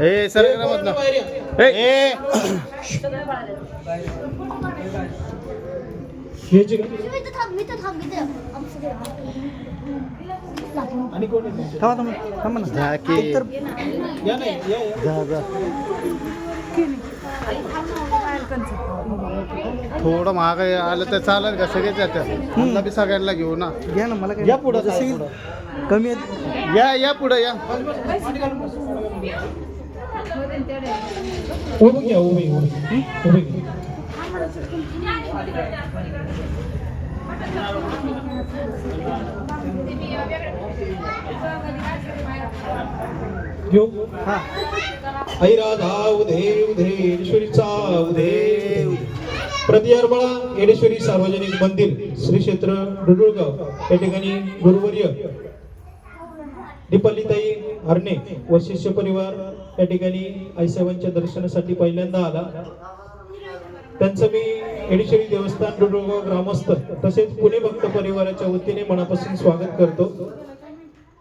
ए sir ए आणि कोण? थांबा थांबा थांबा ना. जा की एकतर या नाही या या. जा जा. थोडं महाग आलं तर चालेल का? सगळेच मला बी सगळ्यांना घेऊ ना. घ्या ना मला या पुढं, जसं येईल. कमी आहेत. या या पुढे या. उभं घ्या उभे उभे उभे घ्या. घेऊ. हा आई राधा उधे उधे ईश्वरीचा उधे प्रति येडेश्वरी सार्वजनिक मंदिर श्री क्षेत्र डुडुळगाव. या ठिकाणी गुरुवर्य दीपालीताई हरणे व शिष्य परिवार या ठिकाणी आईसाहेबांच्या दर्शनासाठी पहिल्यांदा आला. त्यांचं मी येडेश्वरी देवस्थान डुडुळगाव ग्रामस्थ तसेच पुणे भक्त परिवाराच्या वतीने मनापासून स्वागत करतो.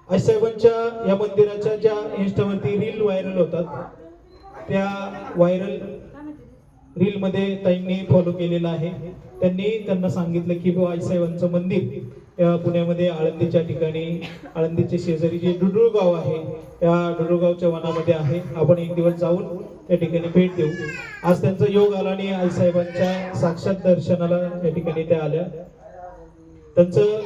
आईसाहेबांच्या या मंदिराच्या ज्या इंस्टावरती रील व्हायरल होतात त्या व्हायरल रील मध्ये ताईंनी फॉलो केलेला आहे. त्यांनी त्यांना सांगितलं की बुवा आईसाहेबांचं मंदिर या पुण्यामध्ये आळंदीच्या ठिकाणी आळंदीचे शेजारी जे डुडुळगाव आहे त्या डुडुळगावच्या वनामध्ये आहे. आपण एक दिवस जाऊन त्या ठिकाणी भेट देऊ. आज त्यांचा योग आला आणि आईसाहेबांच्या साक्षात दर्शनाला या ठिकाणी त्या आल्या. त्यांचं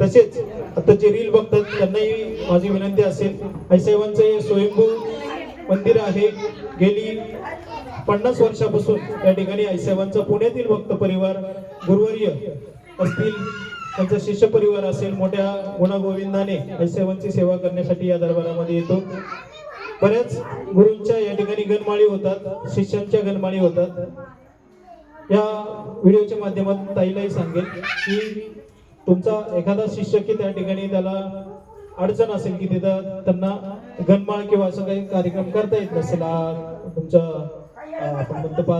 तसेच आता जे रील बघतात त्यांनाही माझी विनंती असेल आईसाहेबांचं हे स्वयंभू मंदिर आहे. गेली पन्नास वर्षापासून या ठिकाणी आईसाहेबांचा पुण्यातील भक्त परिवार गुरुवर्य असतील त्यांचा शिष्य परिवार असेल मोठ्या गुणागोविंदाने आईसाहेबांची सेवा करण्यासाठी या दरबारामध्ये येतो. बऱ्याच गुरूंच्या या ठिकाणी गणमाळी होतात शिष्यांच्या गणमाळी होतात. या व्हिडिओच्या माध्यमातून ताईलाही सांगेल की तुमचा एखादा शिष्य की त्या ठिकाणी त्याला अडचण असेल की तिथं त्यांना गणमाळ किंवा असं काही कार्यक्रम करता येत नसेल तुमच्या आपण म्हणतो पा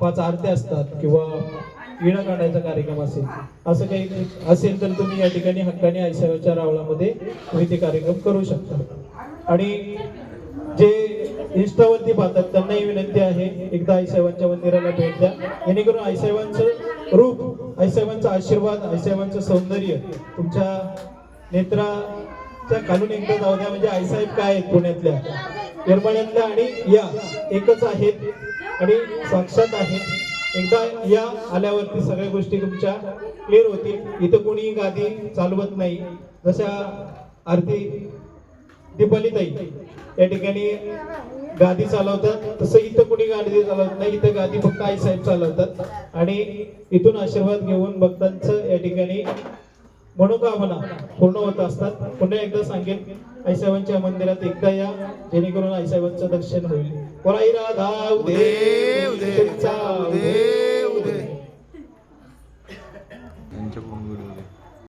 पाच आरत्या असतात किंवा विणा काढायचा कार्यक्रम असेल असं काही असेल तर तुम्ही या ठिकाणी हक्काने आयसाच्या रावळामध्ये तुम्ही ते कार्यक्रम करू शकता. आणि जे इंस्टावरती पाहतात त्यांनाही विनंती आहे एकदा आईसाहेबांच्या मंदिराला भेट द्या. जेणेकरून आईसाहेबांचं रूप आईसाहेबांचा आशीर्वाद आईसाहेबांचं सौंदर्य तुमच्या नेत्राच्या खालून एकदा जाऊ द्या. म्हणजे आईसाहेब काय आहेत पुण्यातल्या? येरमाळ्यातल्या आणि या एकच आहेत आणि साक्षात आहेत. एकदा या आल्यावरती सगळ्या गोष्टी तुमच्या क्लिअर होतील. इथं कोणी गादी चालवत नाही. जशा आरती दीपालीताई या ठिकाणी गादी चालवतात तसं इथं कोणी गादी चालवत नाही. इथं गादी फक्त आई साहेब चालवतात. आणि इथून आशीर्वाद घेऊन भक्तांचं या ठिकाणी मनोकामना पूर्ण होत असतात? पुन्हा एकदा सांगेन आईसाहेबांच्या मंदिरात एकदा या जेणेकरून आईसाहेबांचं दर्शन होईल. राधा उदे उदे